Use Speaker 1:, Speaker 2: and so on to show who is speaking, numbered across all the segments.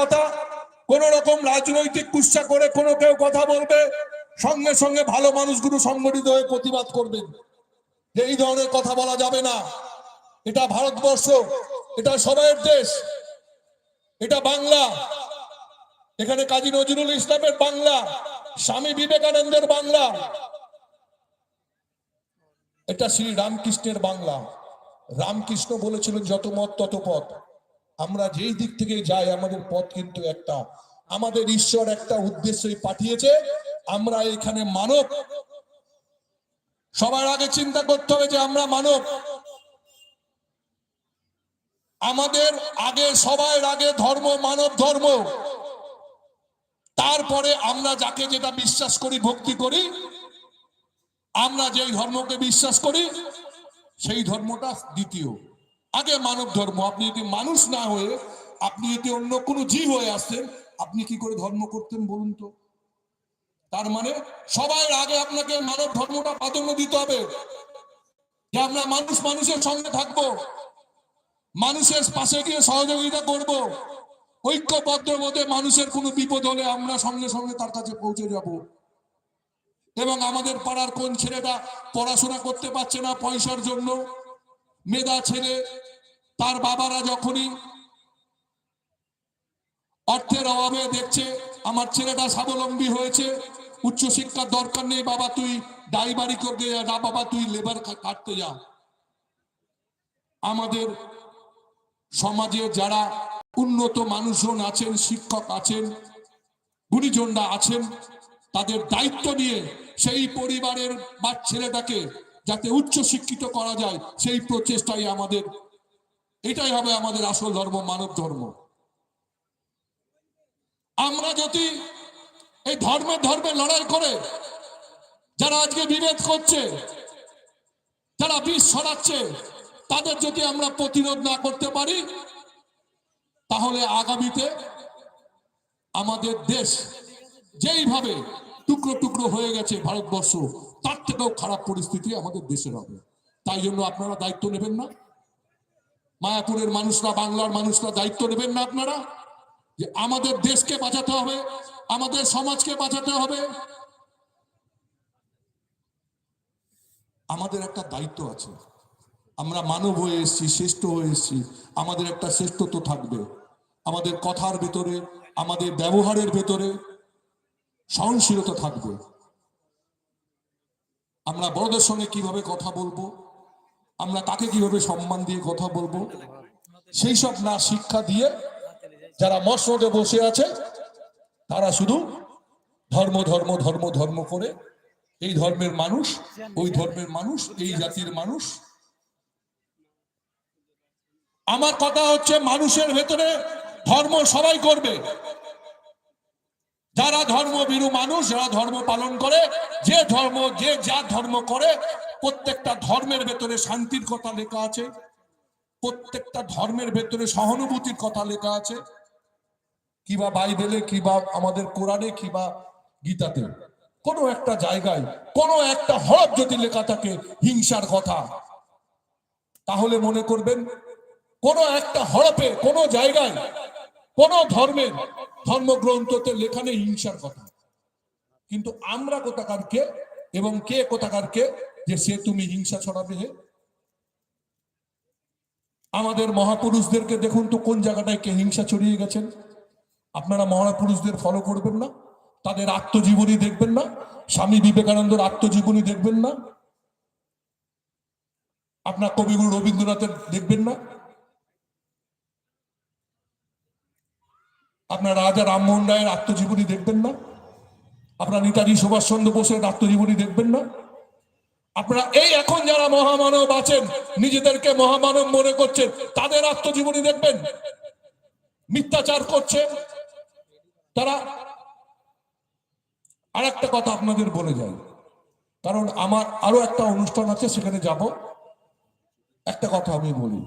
Speaker 1: কথা, কোন রকম রাজনৈতিক কুৎসা করে কোনো কেউ কথা বলবে, সঙ্গে সঙ্গে ভালো মানুষগুলো সংগঠিত হয়ে প্রতিবাদ করবেন যে এই ধরনের কথা বলা যাবে না। এটা ভারতবর্ষ, এটা সবাইয়ের দেশ, এটা বাংলা। এখানে কাজী নজরুল ইসলামের বাংলা, স্বামী বিবেকানন্দের বাংলা। এটা শ্রী রামকৃষ্ণের বাংলা। রামকৃষ্ণ বলেছিলেন, যত মত, তত পথ। আমরা যেই দিক থেকে যাই, আমাদের পথ কিন্তু একটা। আমাদের ঈশ্বর একটা উদ্দেশ্যই পাঠিয়েছে, আমরা এখানে মানব। সবার আগে চিন্তা করতে হবে যে আমরা মানব। আমাদের আগে, সবার আগে ধর্ম মানব ধর্ম। তারপরে আমরা যাকে যেটা বিশ্বাস করি, ভক্তি করি, আমরা যেই ধর্মকে বিশ্বাস করি, সেই ধর্মটা দ্বিতীয়। আগে মানব ধর্ম, আপনি যদি মানুষ না হয়ে, আপনি যদি অন্য কোনো জীব হয়ে আসতেন, আপনি কি করে ধর্ম করতেন বলুন তো? তার মানে সবার আগে আপনাকে মানব ধর্মটা প্রাধান্য দিতে হবে যে আমরা মানুষ মানুষের সঙ্গে থাকব, মানুষের পাশে গিয়ে সহযোগিতা করব। ঐক্যবদ্ধ মধ্যে মানুষের কোনো বিপদ হলে আমরা সঙ্গে সঙ্গে তার কাছে পৌঁছে যাব। এবং আমাদের পাড়ার কোন ছেলেটা পড়াশোনা করতে পারছে না পয়সার জন্য মেধা ছেলে, তার বাবারা যখনই অর্থের অভাবে দেখছে, আমার ছেলেটা স্বাবলম্বী হয়েছে, উচ্চ শিক্ষার দরকার নেই, বাবা তুই ড্রাইভারি করতে যা, না বাবা তুই লেবার কাটতে যা। আমাদের সমাজে যারা উন্নত মানুষজন আছেন, শিক্ষক আছেন, গুণীজনরা আছেন, তাদের দায়িত্ব নিয়ে সেই পরিবারের বা, ছেলেটাকে যাতে উচ্চ শিক্ষিত করা যায়, সেই প্রচেষ্টাই আমাদের। এটাই হবে আমাদের আসল ধর্ম, মানব ধর্ম। আমরা যদি এই ধর্মের ধর্মে লড়াই করে, যারা আজকে বিভেদ করছে, যারা বিষ ছড়াচ্ছে, তাদের যদি আমরা প্রতিরোধ না করতে পারি, তাহলে আগামীতে আমাদের দেশ যেইভাবে টুকরো টুকরো হয়ে গেছে ভারতবর্ষ, তার থেকেও খারাপ পরিস্থিতি আমাদের দেশের হবে। তাই জন্য আপনারা দায়িত্ব নেবেন না। মায়াপুরের মানুষরা, বাংলার মানুষরা দায়িত্ব নেবেন না আপনারা, যে আমাদের দেশকে বাঁচাতে হবে, আমাদের সমাজকে বাঁচাতে হবে। আমাদের একটা দায়িত্ব আছে। আমরা মানব হয়ে এসেছি, শ্রেষ্ঠ হয়ে এসেছি। আমাদের একটা শ্রেষ্ঠত্ব থাকবে। আমাদের কথার ভেতরে, আমাদের ব্যবহারের ভেতরে সহনশীলতা থাকবে। আমরা বড়দের সঙ্গে কীভাবে কথা বলব? আমরা তাকে কীভাবে সম্মান দিয়ে কথা বলব? সেই সব না শিক্ষা দিয়ে যারা মসনদে বসে আছে, তারা শুধু ধর্ম ধর্ম ধর্ম ধর্ম করে এই ধর্মের মানুষ, ওই ধর্মের মানুষ, এই জাতির মানুষ। আমার কথা হচ্ছে মানুষের ভেতরে ধর্ম সবাই করবে। যারা ধর্মভীরু মানুষ, যারা ধর্ম পালন করে, যে ধর্ম, যে যা ধর্ম করে, প্রত্যেকটা ধর্মের ভেতরে শান্তির কথা লেখা আছে, প্রত্যেকটা ধর্মের ভেতরে সহানুভূতির কথা লেখা আছে কিবা বাইবেলে কিবা আমাদের কোরআনে কিবা গীতাতে। কোনো একটা জায়গায়, কোনো একটা হরফ যদি লেখা থাকে, হিংসার কথা, তাহলে মনে করবেন, কোনো একটা হরফে, কোনো জায়গায় কোন ধর্মের ধর্মগ্রন্থতে লেখা নেই হিংসার কথা। কিন্তু আমরা কোথাকার কে এবং কে কোথাকার কে যে সে তুমি হিংসা ছড়াবে হে? আমাদের মহাপুরুষদেরকে দেখুন তো কোন জায়গাটায় কে হিংসা ছড়িয়ে গেছেন। আপনারা মহাপুরুষদের ফলো করবেন না, তাদের আত্মজীবনী দেখবেন না, স্বামী বিবেকানন্দের আত্মজীবনী দেখবেন না, আপনার কবিগুরু রবীন্দ্রনাথের দেখবেন না। আপনার রাজা রামমোহন রায়ের আত্মজীবনী দেখবেন না? আপনার নেতাজি সুভাষচন্দ্র বোসের আত্মজীবনী দেখবেন না? আপনারা এই এখন যারা মহামানব আছেন, নিজেদেরকে মহামানব মনে করছেন, তাদের আত্মজীবনী দেখবেন? মিথ্যাচার করছে তারা আর একটা কথা আপনাদের বলে যায় কারণ আমার আরও একটা অনুষ্ঠান আছে, সেখানে যাব। একটা কথা আমি বলি।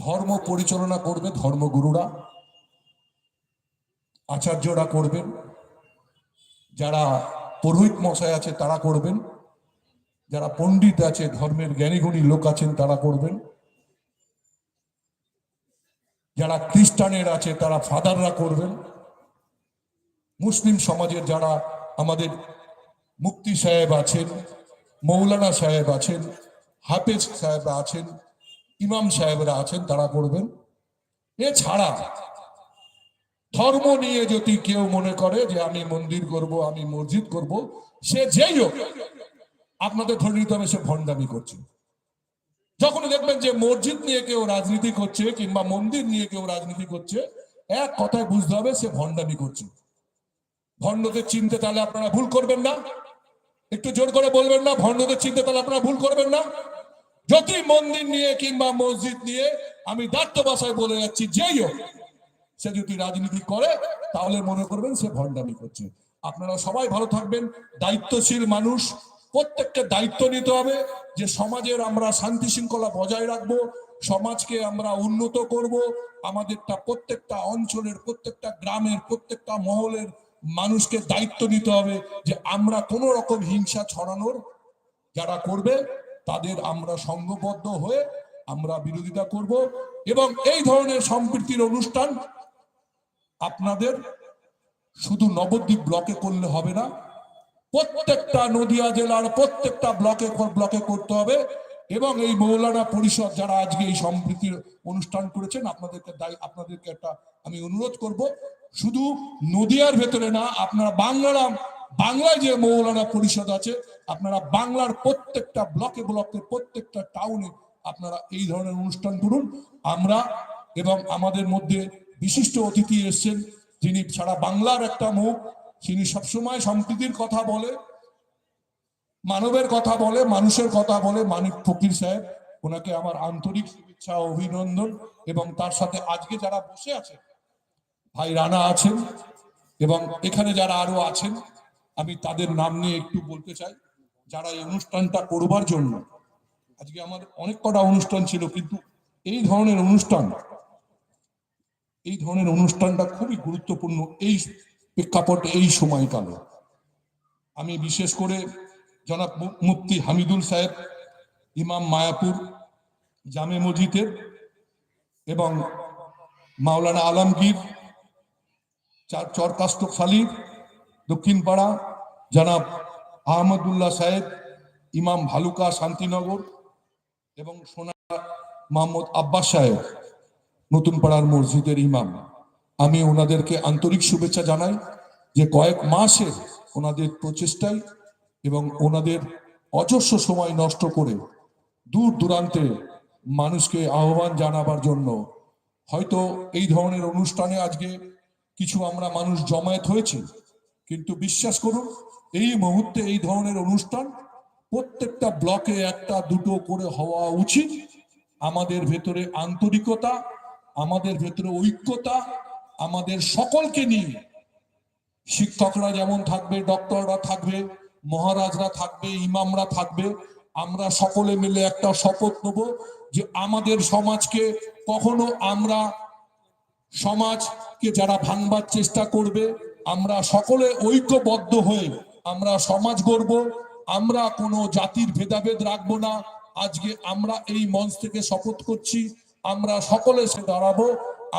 Speaker 1: ধর্ম পরিচালনা করবে ধর্মগুরুরা। আচার্যরা করবেন, যারা পুরোহিত মশাই আছে তারা করবেন, যারা পণ্ডিত আছে, ধর্মের জ্ঞানীগুণী লোক আছেন তারা করবেন, যারা খ্রিস্টানের আছে তারা ফাদাররা করবেন, মুসলিম সমাজের যারা আমাদের মুক্তি সাহেব আছেন, মৌলানা সাহেব আছেন, হাফেজ সাহেব আছেন, ইমাম সাহেবরা আছেন তারা করবেন। এছাড়া ধর্ম নিয়ে যদি কেউ মনে করে যে আমি মন্দির করব, আমি মসজিদ করব, সে যেই হোক, আপনাদের ধরে নিতে হবে সে ভণ্ডামি করছে। যখন দেখবেন যে মসজিদ নিয়ে কেউ রাজনীতি করছে কিংবা মন্দির নিয়ে কেউ রাজনীতি করছে, এক কথায় বুঝতে হবে সে ভণ্ডামি করছে। ভণ্ডদের চিনতে তাহলে আপনারা ভুল করবেন না। একটু জোর করে বলবেন না, ভণ্ডদের চিনতে তাহলে আপনারা ভুল করবেন না। যদি মন্দির নিয়ে কিংবা মসজিদ নিয়ে আমি দায়িত্ব ভাষায় বলে যাচ্ছি, যেই হোক সে যদি রাজনীতি করে, তাহলে মনে করবেন সে ভণ্ডামি করছে। আপনারা সবাই ভালো থাকবেন, দায়িত্বশীল মানুষ, প্রত্যেককে দায়িত্ব নিতে হবে যে সমাজের আমরা শান্তি শৃঙ্খলা বজায় রাখব, সমাজকে আমরা উন্নত করব, আমাদেরটা প্রত্যেকটা অঞ্চলের, প্রত্যেকটা গ্রামের, প্রত্যেকটা মহলের মানুষকে দায়িত্ব নিতে হবে যে আমরা কোনো রকম হিংসা ছড়ানোর যারা করবে, তাদের আমরা সংঘবদ্ধ হয়ে আমরা বিরোধিতা করব। এবং এই ধরনের সম্প্রীতির অনুষ্ঠান আপনাদের শুধু নবদ্বীপ ব্লকে করলে হবে না, প্রত্যেকটা নদিয়া জেলার প্রত্যেকটা ব্লকে ব্লকে করতে হবে এবং এই মৌলানা পরিষদ যারা আজকে এই সম্প্রীতির অনুষ্ঠান করেছেন, আপনাদেরকে দায়ী আপনাদেরকে একটা আমি অনুরোধ করব, শুধু নদিয়ার ভেতরে না, আপনারা বাংলার বাংলায় যে মৌলানা পরিষদ আছে, আপনারা বাংলার প্রত্যেকটা ব্লকে ব্লকে প্রত্যেকটা টাউনে আপনারা এই ধরনের অনুষ্ঠান করুন। আমরা এবং আমাদের মধ্যে বিশিষ্ট অতিথি এসছেন। যিনি সারা বাংলার একটা মুখ তিনি সবসময় সম্প্রীতির কথা বলে, মানবের কথা বলে, মানুষের কথা বলে, মানিক ফকির সাহেব, ওনাকে আমার আন্তরিক শুভেচ্ছা অভিনন্দন। এবং তার সাথে আজকে যারা বসে আছেন, ভাই রানা আছেন, এবং এখানে যারা আরও আছেন, আমি তাদের নাম নিয়ে একটু বলতে চাই। যারা এই অনুষ্ঠানটা করবার জন্য, আজকে আমাদের অনেক কটা অনুষ্ঠান ছিল, কিন্তু এই ধরনের অনুষ্ঠান এই ধরনের অনুষ্ঠানটা খুবই গুরুত্বপূর্ণ এই প্রেক্ষাপটে এই সময়কালে আমি বিশেষ করে জনাব মুফতি হামিদুল সাহেব, ইমাম মায়াপুর, জামে মসজিদের এবং মাওলানা আলমগীর, চার চরকাষ্ট খালিদ দক্ষিণপাড়া, জনাব আহমদুল্লাহ সাহেব, ইমাম ভালুকা শান্তিনগর এবং সোনা মোহাম্মদ আব্বাস সাহেব। নতুন পাড়ার মসজিদের ইমাম। আমি ওনাদেরকে আন্তরিক শুভেচ্ছা জানাই যে কয়েক মাসে ওনাদের প্রচেষ্টায় এবং ওনাদের অজস্র সময় নষ্ট করে দূর দূরান্তে মানুষকে আহ্বান জানাবার জন্য হয়তো এই ধরনের অনুষ্ঠানে আজকে কিছু আমরা মানুষ জমায়েত হয়েছে। কিন্তু বিশ্বাস করুন, এই মুহূর্তে এই ধরনের অনুষ্ঠান প্রত্যেকটা ব্লকে একটা দুটো করে হওয়া উচিত। আমাদের ভেতরে আন্তরিকতা আমাদের ভেতরে ঐক্যতা আমাদের সকলকে নিয়ে। শিক্ষকরা যেমন থাকবে, ডক্টররা থাকবে, মহারাজরা থাকবে, ইমামরা থাকবে, আমরা সকলে মিলে একটা শপথ নেব যে আমাদের সমাজকে কখনো আমরা, সমাজকে যারা ভাঙবার চেষ্টা করবে, আমরা সকলে ঐক্যবদ্ধ হয়ে আমরা সমাজ গড়ব, আমরা কোনো জাতির ভেদাভেদ রাখব না। আজকে আমরা এই মঞ্চ থেকে শপথ করছি। আমরা সকলে সে দাঁড়াবো।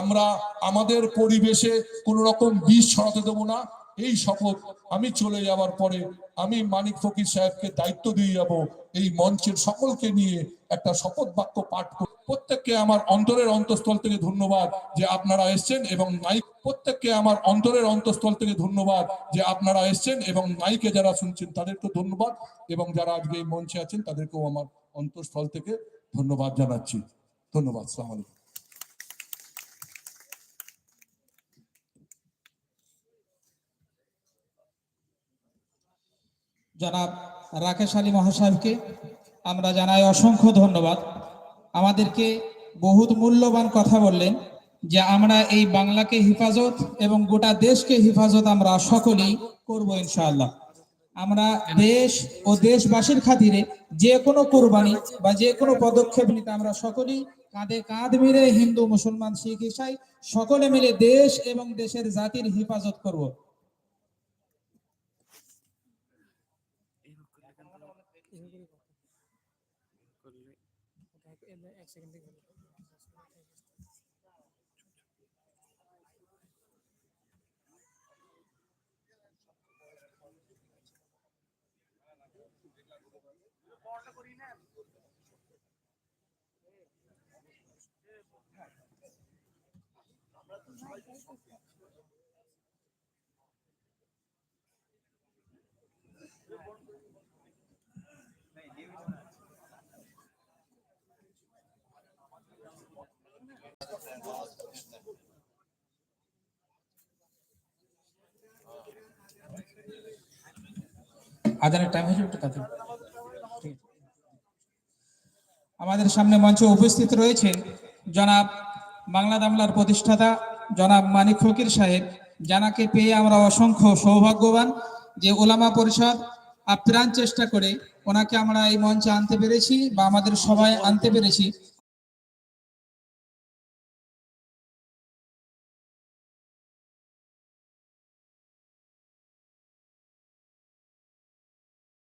Speaker 1: আমরা আমাদের পরিবেশে কোন রকম বিষ ছড়াতে দেবো না। এই শপথ আমি চলে যাওয়ার পরে আমি মানিক ফকির সাহেবকে দায়িত্ব দিয়ে যাব। এই মঞ্চের সকলকে নিয়ে একটা শপথ বাক্য পাঠ করব প্রত্যেককে আমার অন্তরের অন্তঃস্থল থেকে ধন্যবাদ যে আপনারা এসেছেন এবং মাইক প্রত্যেককে আমার অন্তরের অন্তঃস্থল থেকে ধন্যবাদ যে আপনারা এসেছেন এবং মাইকে যারা শুনছেন তাদেরকে ধন্যবাদ এবং যারা আজকে এই মঞ্চে আছেন তাদেরকেও আমার অন্তঃস্থল থেকে ধন্যবাদ জানাচ্ছি। ধন্যবাদ, সালাম আলাইকুম।
Speaker 2: জনাব রাকেশ আলী মহাশয়কে আমরা জানাই অসংখ্য ধন্যবাদ। আমাদেরকে বহুত মূল্যবান কথা বললেন যে আমরা এই বাংলাকে হেফাজত এবং গোটা দেশকে হেফাজত আমরা সকলেই করব ইনশাআল্লাহ। আমরা দেশ ও দেশবাসীর খাতিরে যে কোনো কোরবানি বা যে কোনো পদক্ষেপ নিতে আমরা সকলেই কাঁধে কাঁধ মিলে হিন্দু, মুসলমান, শিখ, ইসাই, সকলে মিলে দেশ এবং দেশের জাতির হেফাজত করব। করি না? আদানের টাইম হয়েছে একটু তাড়াতাড়ি। আমাদের সামনে মঞ্চে উপস্থিত রয়েছেন জনাব বাংলা দামলার প্রতিষ্ঠাতা জনাব মানিক ফকির সাহেব, জানাকে পেয়ে আমরা অসংখ্য সৌভাগ্যবান যে ওলামা পরিষদ আপ্রাণ চেষ্টা করে ওনাকে আমরা এই মঞ্চে আনতে পেরেছি বা আমাদের সবাই আনতে পেরেছি।